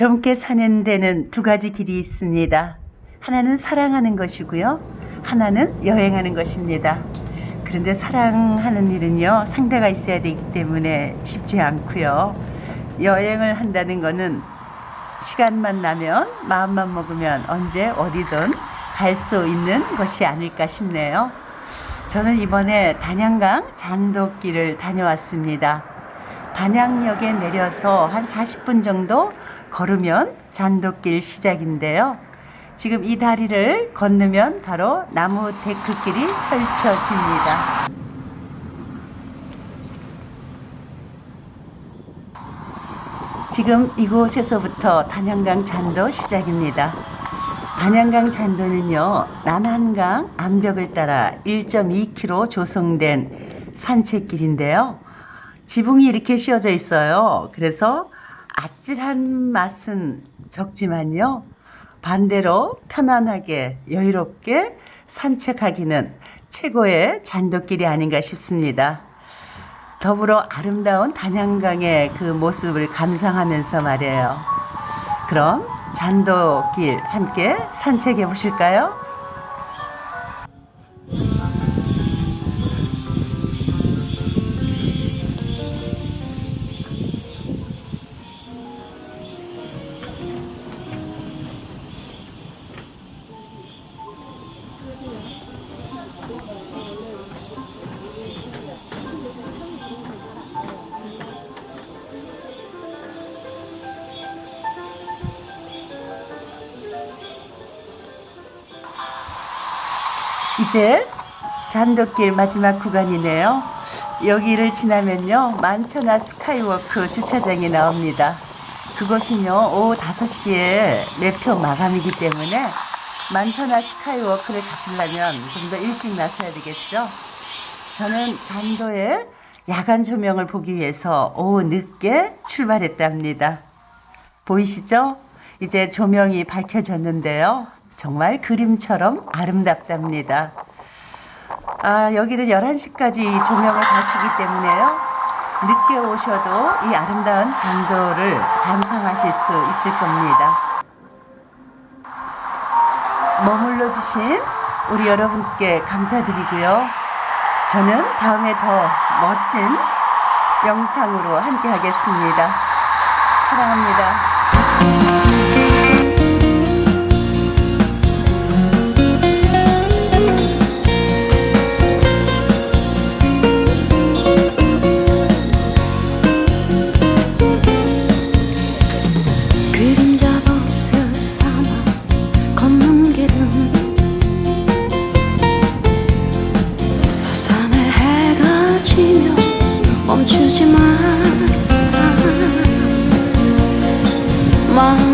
젊게 사는 데는 두 가지 길이 있습니다. 하나는 사랑하는 것이고요. 하나는 여행하는 것입니다. 그런데 사랑하는 일은요, 상대가 있어야 되기 때문에 쉽지 않고요. 여행을 한다는 거는 시간만 나면 마음만 먹으면 언제 어디든 갈 수 있는 것이 아닐까 싶네요. 저는 이번에 단양강 잔도길을 다녀왔습니다. 단양역에 내려서 한 40분 정도 걸으면 잔도길 시작인데요. 지금 이 다리를 건너면 바로 나무 데크길이 펼쳐집니다. 지금 이곳에서부터 단양강 잔도 시작입니다. 단양강 잔도는요, 남한강 암벽을 따라 1.2km 조성된 산책길인데요. 지붕이 이렇게 씌워져 있어요. 그래서 아찔한 맛은 적지만요. 반대로 편안하게 여유롭게 산책하기는 최고의 잔도길이 아닌가 싶습니다. 더불어 아름다운 단양강의 그 모습을 감상하면서 말이에요. 그럼 잔도길 함께 산책해 보실까요? 이제 잔도길 마지막 구간이네요. 여기를 지나면요. 만천하 스카이워크 주차장이 나옵니다. 그곳은요. 오후 5시에 매표 마감이기 때문에 만천하 스카이워크를 가시려면 좀 더 일찍 나서야 되겠죠. 저는 잔도의 야간 조명을 보기 위해서 오후 늦게 출발했답니다. 보이시죠? 이제 조명이 밝혀졌는데요. 정말 그림처럼 아름답답니다. 아, 여기는 11시까지 조명을 밝히기 때문에요. 늦게 오셔도 이 아름다운 잔도를 감상하실 수 있을 겁니다. 머물러 주신 우리 여러분께 감사드리고요. 저는 다음에 더 멋진 영상으로 함께 하겠습니다. 사랑합니다. 멈추지 마. 마.